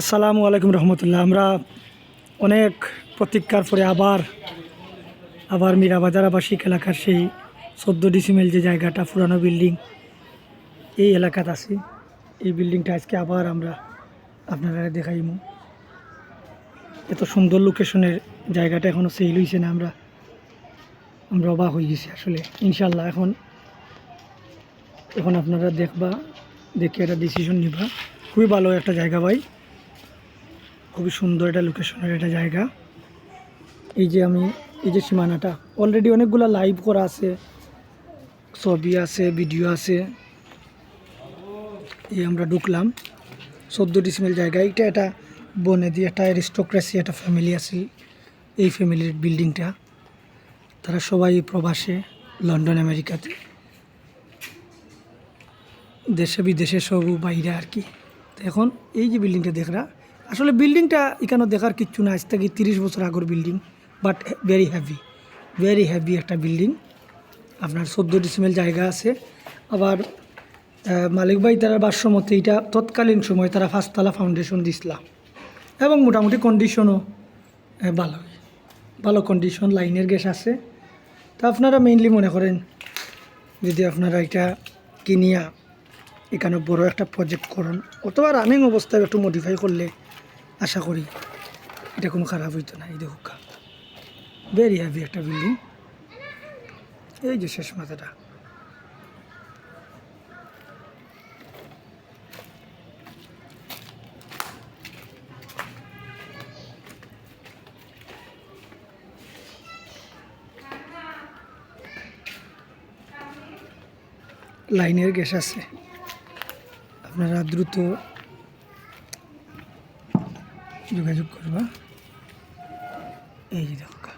আসসালামু আলাইকুম রহমতুল্লাহ। আমরা অনেক প্রতীক্ষার পরে আবার আবার মীরাবাজার আবাসিক এলাকার সেই চোদ্দ ডিসিমেল যে জায়গাটা, পুরানো বিল্ডিং এই এলাকাতে আছি। এই বিল্ডিংটা আজকে আবার আমরা আপনারা দেখাইমু। এত সুন্দর লোকেশনের জায়গাটা এখনও সেল হয়েছে না, আমরা আমরা অবাক হয়ে গেছি আসলে। ইনশাল্লাহ এখন এখন আপনারা দেখবা, দেখে একটা ডিসিশন নিবা। খুবই ভালো একটা জায়গা ভাই। খুবই সুন্দর একটা লোকেশনের একটা জায়গা। এই যে আমি, এই যে সীমানাটা অলরেডি অনেকগুলো লাইভ করা আছে। ছবি আছে ভিডিও আছে। এই আমরা ঢুকলাম। চোদ্দ ডিসিমেল জায়গা। এটা একটা বনেদি, একটা অ্যারিস্টোক্রেসি একটা ফ্যামিলি আছে। এই ফ্যামিলির বিল্ডিংটা তারা সবাই প্রবাসে, লন্ডন, আমেরিকাতে। দেশে বিদেশে সব বাইরে আর কি। এখন এই যে বিল্ডিংটা দেখরা আসলে বিল্ডিংটা এখানে দেখার কিচ্ছু না, আজ থেকে তিরিশ বছর আগর building but very heavy very heavy একটা বিল্ডিং। আপনার চোদ্দ ডিসিমেল জায়গা আছে। আবার মালিক ভাই তারা বাসমতে এটা তৎকালীন সময় তারা ফার্স্টতলা ফাউন্ডেশন দিছিলা। এবং মোটামুটি কন্ডিশনও ভালো। ভালো কন্ডিশন লাইনের গ্যাস আছে। তা আপনারা মেইনলি মনে করেন, যদি আপনারা এটা কিনিয়া এখানে বড় একটা প্রজেক্ট করুন, অথবা রানিং অবস্থায় একটু মডিফাই করলে আশা করি এটা কোনো খারাপ হইতো না, এই দেখুক ভেরি হ্যাভি একটা বিল্ডিং এই যে শেষ মাথাটা। লাইনের গ্যাস আছে। আপনারা দ্রুত যোগাযোগ করবা। এই যে দেখো।